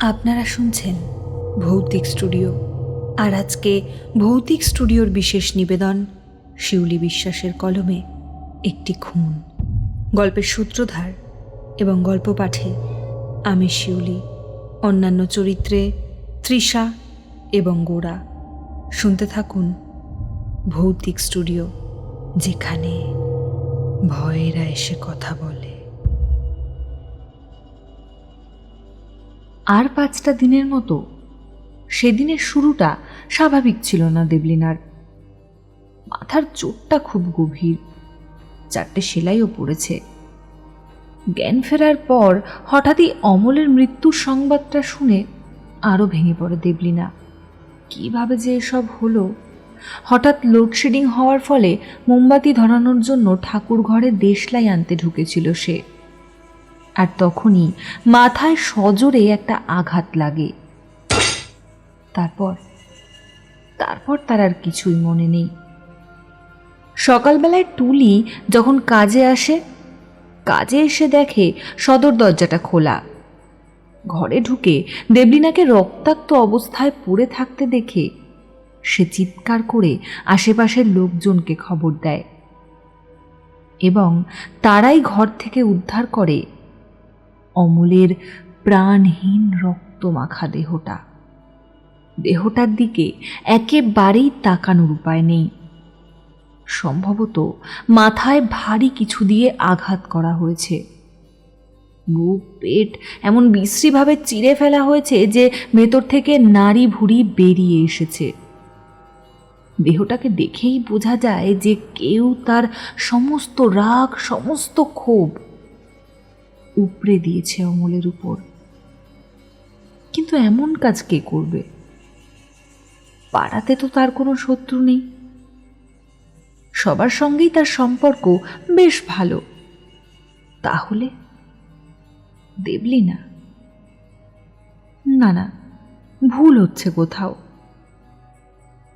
আপনারা শুনছেন ভৌতিক স্টুডিও। আর আজকে ভৌতিক স্টুডিওর বিশেষ নিবেদন শিউলি বিশ্বাসের কলমে একটি খুন। গল্পের সূত্রধার এবং গল্প পাঠে আমি শিউলি। অন্যান্য চরিত্রে তৃষা এবং গোড়া শুনতে থাকুন ভৌতিক স্টুডিও যেখানে ভয়েরা এসে কথা বলে। আর পাঁচটা দিনের মতো, সেদিনের শুরুটা স্বাভাবিক ছিল না দেবলিনার। মাথার চোটটা খুব গভীর, চারটে সেলাইও পড়েছে। জ্ঞান ফেরার পর হঠাৎই অমলের মৃত্যুর সংবাদটা শুনে আরও ভেঙে পড়ে দেবলিনা। কীভাবে যে এসব হলো? হঠাৎ লোডশেডিং হওয়ার ফলে মোমবাতি ধরানোর জন্য ঠাকুর ঘরে দেশলাই আনতে ঢুকেছিল সে। আর তখনই মাথায় সজোরে একটা আঘাত লাগে। তারপর তারপর তার আর কিছুই মনে নেই। সকালবেলায় টুলি যখন কাজে আসে, কাজে এসে দেখে সদর দরজাটা খোলা। ঘরে ঢুকে দেবলিনাকে রক্তাক্ত অবস্থায় পড়ে থাকতে দেখে সে চিৎকার করে আশেপাশের লোকজনকে খবর দেয় এবং তারাই ঘর থেকে উদ্ধার করে অমলের প্রাণহীন রক্তমাখা দেহটা। দেহটার দিকে একেবারেই তাকানোর উপায় নেই। সম্ভবত মাথায় ভারী কিছু দিয়ে আঘাত করা হয়েছে। বুক, পেট এমন বিশ্রীভাবে চিড়ে ফেলা হয়েছে যে ভেতর থেকে নারী ভুড়ি বেরিয়ে এসেছে। দেহটাকে দেখেই বোঝা যায় যে কেউ তার সমস্ত রাগ, সমস্ত ক্ষোভ উপড়ে দিয়েছে অমলের উপর। কিন্তু এমন কাজ কে করবে? পাড়াতে তো তার কোনো শত্রু নেই। সবার সঙ্গেই তার সম্পর্ক বেশ ভালো। তাহলে দেবলি না না না, ভুল হচ্ছে কোথাও।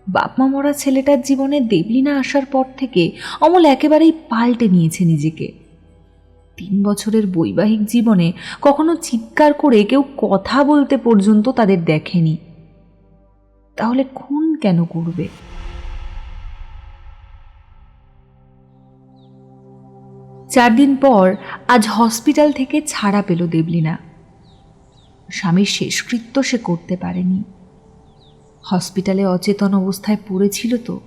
বাপমা মরা ছেলেটার জীবনে দেবলিনা আসার পর থেকে অমল একেবারেই পাল্টে নিয়েছে নিজেকে। তিন বছরের বৈবাহিক জীবনে কখনো চিৎকার করে কেউ কথা বলতে পর্যন্ত তাদের দেখেনি। তাহলে খুন কেন করবে? চার দিন পর আজ হসপিটাল থেকে ছাড়া পেল দেবলিনা। স্বামীর শেষকৃত্য সে করতে পারেনি। হসপিটালে অচেতন অবস্থায় পড়েছিল তো,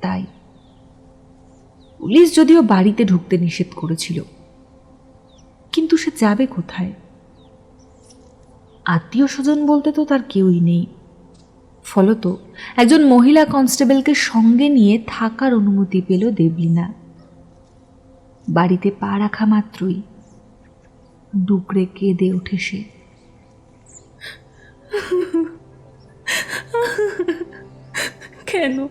তাই। পুলিশ যদিও বাড়িতে ঢুকতে নিষেধ করেছিল, কিন্তু সে যাবে কোথায়? আত্মীয় স্বজন বলতে তো তার কেউই নেই। ফলত একজন মহিলা কনস্টেবলকে সঙ্গে নিয়ে থাকার অনুমতি পেল দেবলিনা। বাড়িতে পা রাখা মাত্রই। ডুকরে কেঁদে ওঠে সে। কেন?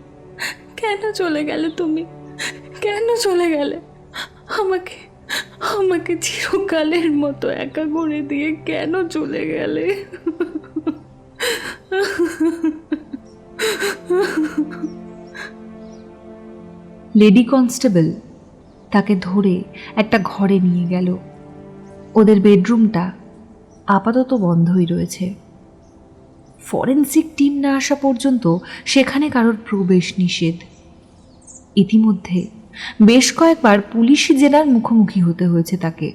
কেন চলে গেলে তুমি? কেন চলে গেলে? আমাকে আমাকে চিরকালের মতো একা করে দিয়ে কেন চলে গেলে? লেডি কনস্টেবল তাকে ধরে একটা ঘরে নিয়ে গেল। ওদের বেডরুমটা আপাতত বন্ধই রয়েছে। ফরেন্সিক টিম না আসা পর্যন্ত সেখানে কারোর প্রবেশ নিষেধ। ইতিমধ্যে বেশ কয়েকবার পুলিশি জেলার মুখোমুখি হতে হয়েছে তাকে।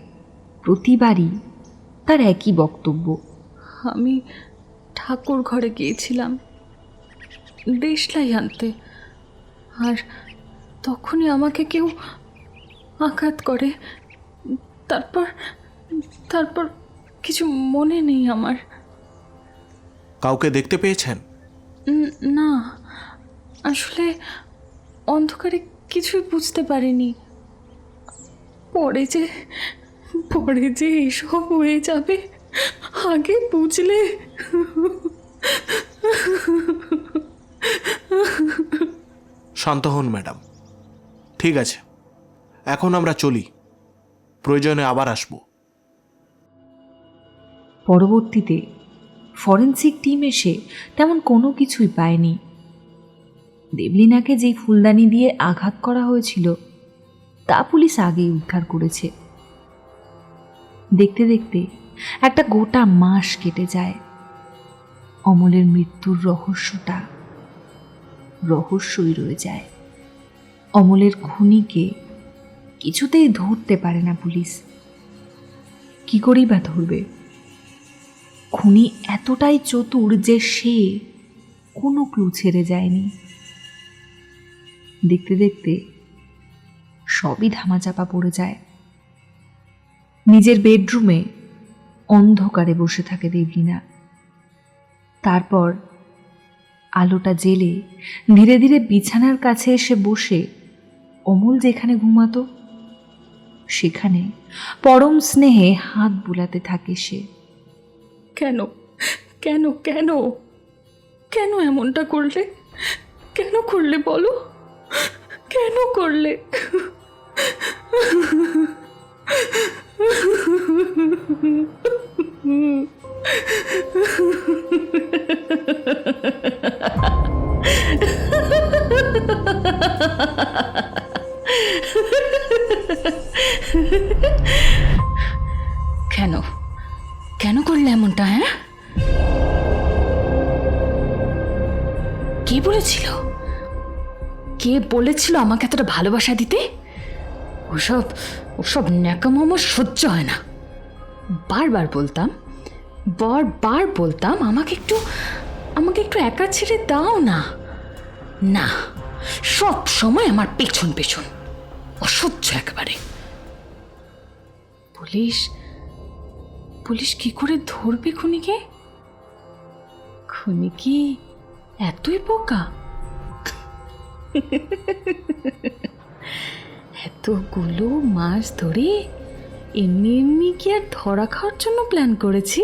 প্রতিবারই তার একই বক্তব্য। আমি ঠাকুর ঘরে গিয়েছিলাম। দেশলাই আনতে। আর তখনই আমাকে কেউ আঘাত করে। তারপর তারপর কিছু মনে নেই আমার। কাউকে দেখতে পেয়েছেন? না। আসলে অন্ধকারে কিছুই বুঝতে পারিনি। পরে যে পরে যে এসব হয়ে যাবে আগে বুঝলে। শান্ত হন ম্যাডাম। ঠিক আছে। এখন আমরা চলি। প্রয়োজনে আবার আসব। পরবর্তীতে ফরেন্সিক টিম এসে তেমন কোনো কিছুই পায়নি। দেবলিনাকে যেই ফুলদানি দিয়ে আঘাত করা হয়েছিল, তা পুলিশ আগেই উদ্ধার করেছে। দেখতে দেখতে একটা গোটা মাস কেটে যায়। অমলের মৃত্যুর রহস্যটা রহস্যই রয়ে যায়। অমলের খুনিকে কিছুতেই ধরতে পারে না পুলিশ। কি করেই বা ধরবে? খুনি এতটাই চতুর যে সে কোনো ক্লু ছেড়ে যায়নি। দেখতে দেখতে সবই ধামাচাপা পড়ে যায়। নিজের বেডরুমে অন্ধকারে বসে থাকে দেবলীনা। তারপর আলোটা জেলে ধীরে ধীরে বিছানার কাছে এসে বসে অমল যেখানে ঘুমাতো, সেখানে পরম স্নেহে হাত বুলাতে থাকে সে। কেন? কেন কেন? কেন এমনটা করলে? কেন করলে বলো? কেন করলে? কেন? কেন করলে এমনটা হ্যাঁ? কে বলেছিল? কে বলেছিল আমাকে এতটা ভালোবাসা দিতে? ওসব ওসব ন্যাকামো সহ্য হয় না। বারবার বলতাম বারবার বলতাম, আমাকে একটু আমাকে একটু একা ছেড়ে দাও না। না, সব সময় আমার পেছন পেছন, অসহ্য একেবারে। পুলিশ পুলিশ কি করে ধরবে খুনিকে? খুনি কি এতই বোকা? এতগুলো মাস ধরে এমনি এমনি কি আর ধরা খাওয়ার জন্য প্ল্যান করেছি?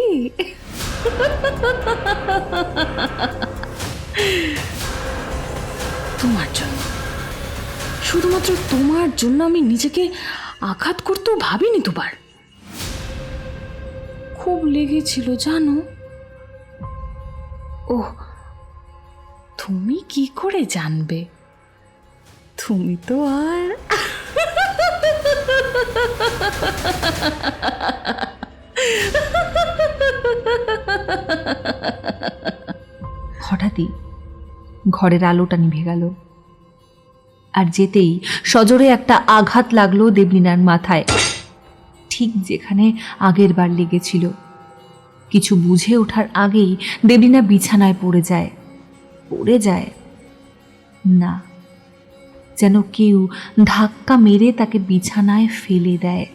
তোমার জন্য। শুধুমাত্র তোমার জন্য আমি নিজেকে আঘাত করতেও ভাবিনি দুবার। খুব লেগেছিল, জানো? ও তুমি কি করে জানবে? তুমি তো আর হঠাৎই ঘরের আলোটা নিভে গেল। আর যেতেই সজোরে একটা আঘাত লাগল দেবলিনার মাথায়। ঠিক যেখানে আগের বার লেগেছিল। কিছু বুঝে ওঠার আগেই দেবলিনা বিছানায় পড়ে যায়। পড়ে যায়? না। যেন কেউ ধাক্কা মেরে তাকে বিছানায় ফেলে দেয়।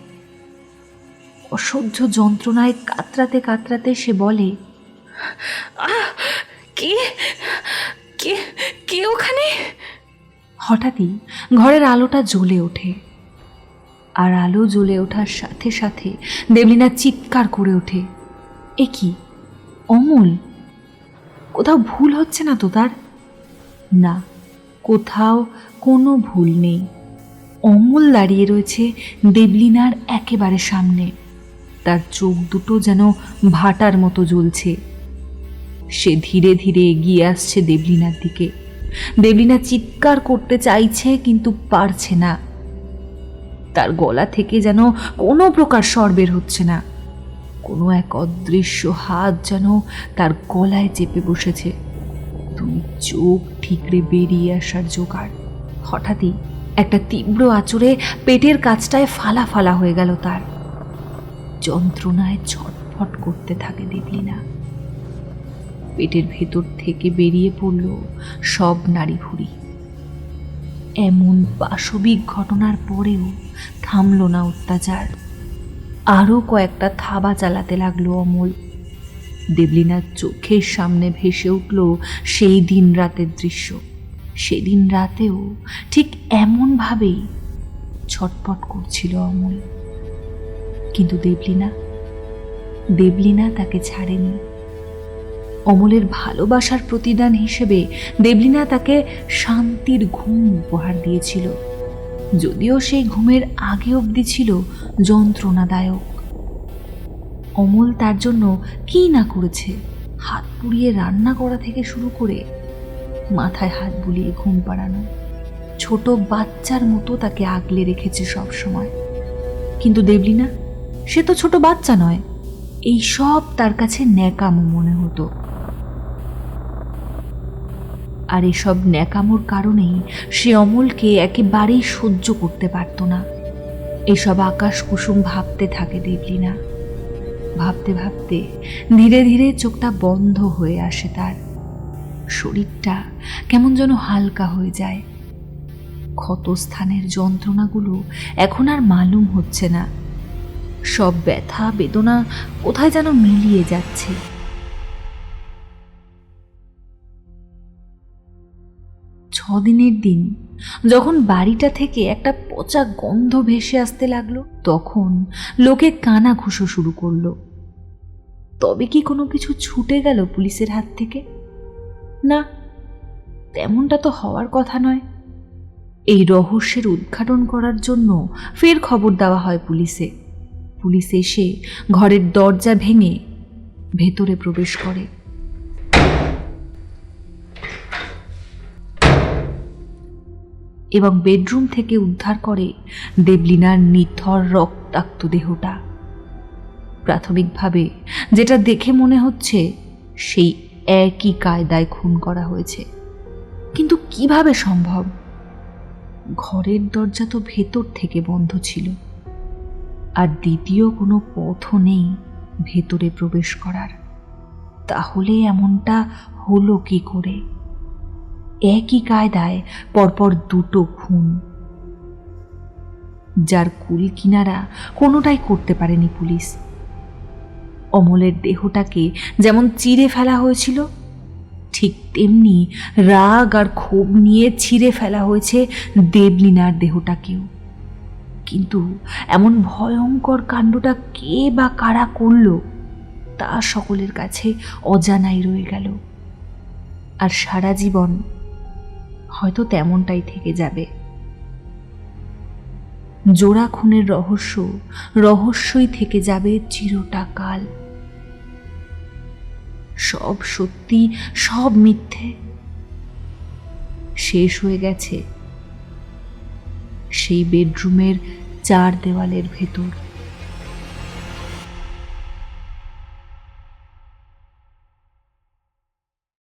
অসহ্য যন্ত্রণায় কাতরাতে কাতরাতে সে বলে কে? কে? কে ওখানে? হঠাৎই ঘরের আলোটা জ্বলে ওঠে। আর আলো জ্বলে ওঠার সাথে সাথে দেবলিনা চিৎকার করে ওঠে। এ কি? অমল? কোথাও ভুল হচ্ছে না তো তার? না, কোথাও কোনো ভুল নেই। অমল দাঁড়িয়ে রয়েছে দেবলিনার একেবারে সামনে। তার চোখ দুটো যেন ভাটার মতো জ্বলছে। সে ধীরে ধীরে এগিয়ে আসছে দেবলিনার দিকে। দেবলিনা চিৎকার করতে চাইছে কিন্তু পারছে না। তার গলা থেকে যেন কোনো প্রকার স্বর বের হচ্ছে না। কোনো এক অদৃশ্য হাত যেন তার গলায় চেপে বসেছে। দুই চোখ ঠিকরে বেরিয়ে আসার জোগাড়। হঠাৎই একটা তীব্র আচরে পেটের কাছটায় ফালা ফালা হয়ে গেল তার। যন্ত্রণায় ছটফট করতে থাকে দেবলিনা পেটের ভেতর থেকে বেরিয়ে পড়ল সব নারী ভুড়ি এমন পাশবিক ঘটনার পরেও থামল না অত্যাচার। আরও কয়েকটা থাবা চালাতে লাগল অমল। দেবলিনার চোখের সামনে ভেসে উঠল সেই দিন রাতের দৃশ্য। সেদিন রাতেও ঠিক এমনভাবেই ছটপট করছিল অমল। কিন্তু দেবলিনা দেবলিনা তাকে ছাড়েনি। অমলের ভালোবাসার প্রতিদান হিসেবে দেবলিনা তাকে শান্তির ঘুম উপহার দিয়েছিল। যদিও সেই ঘুমের আগে অবধি ছিল যন্ত্রণাদায়ক। অমল তার জন্য কি না করেছে, হাত পুড়িয়ে রান্না করা থেকে শুরু করে মাথায় হাত বুলিয়ে ঘুম পাড়ানো। ছোট বাচ্চার মতো তাকে আগলে রেখেছে সব সময়। কিন্তু দেবলিনা, সে তো ছোট বাচ্চা নয়। এই সব তার কাছে ন্যাকামো মনে হতো। আর এসব ন্যাকামোর কারণেই সে অমলকে একেবারেই সহ্য করতে পারত না। এসব আকাশ কুসুম ভাবতে থাকে দেবলিনা। ভাবতে ভাবতে ধীরে ধীরে চোখটা বন্ধ হয়ে আসে তার। শরীরটা কেমন যেন হালকা হয়ে যায়। ক্ষতস্থানের যন্ত্রণাগুলো এখন আর মালুম হচ্ছে না। সব ব্যথা বেদনা কোথায় যেন মিলিয়ে যাচ্ছে। ছদিনের দিন যখন বাড়িটা থেকে একটা পচা গন্ধ ভেসে আসতে লাগল, তখন লোকে কানা ঘুষো শুরু করল। তবে কি কোনো কিছু ছুটে গেল পুলিশের হাত থেকে? না, তেমনটা তো হওয়ার কথা নয়। এই রহস্যের উদ্ঘাটন করার জন্য ফের খবর দেওয়া হয় পুলিশে। পুলিশ এসে ঘরের দরজা ভেঙে ভেতরে প্রবেশ করে। এবং বেডরুম থেকে উদ্ধার করে দেবলিনার নিথর রক্তাক্ত দেহটা। প্রাথমিকভাবে যেটা দেখে মনে হচ্ছে, সেই একই কায়দায় খুন করা হয়েছে। কিন্তু কীভাবে সম্ভব? ঘরের দরজা তো ভেতর থেকে বন্ধ ছিল। আর দ্বিতীয় কোনো পথও নেই ভেতরে প্রবেশ করার। তাহলে এমনটা হলো কি করে? একই কায়দায় পরপর দুটো খুন। যার কুল কিনারা কোনোটাই করতে পারেনি পুলিশ। অমলের দেহটাকে যেমন চিরে ফেলা হয়েছিল, ঠিক তেমনি রাগ আর ক্ষোভ নিয়ে ছিঁড়ে ফেলা হয়েছে দেবলিনার দেহটাকেও। কিন্তু এমন ভয়ঙ্কর কাণ্ডটা কে বা কারা করল, তা সকলের কাছে অজানাই রয়ে গেল। আর সারা জীবন হয়তো তেমনটাই থেকে যাবে। জোড়া খুনের রহস্য, রহস্যই থেকে যাবে চিরটা কাল সব সত্যি, সব মিথ্যে। শেষ হয়ে গেছে সেই বেডরুমের চার দেওয়ালের ভেতর।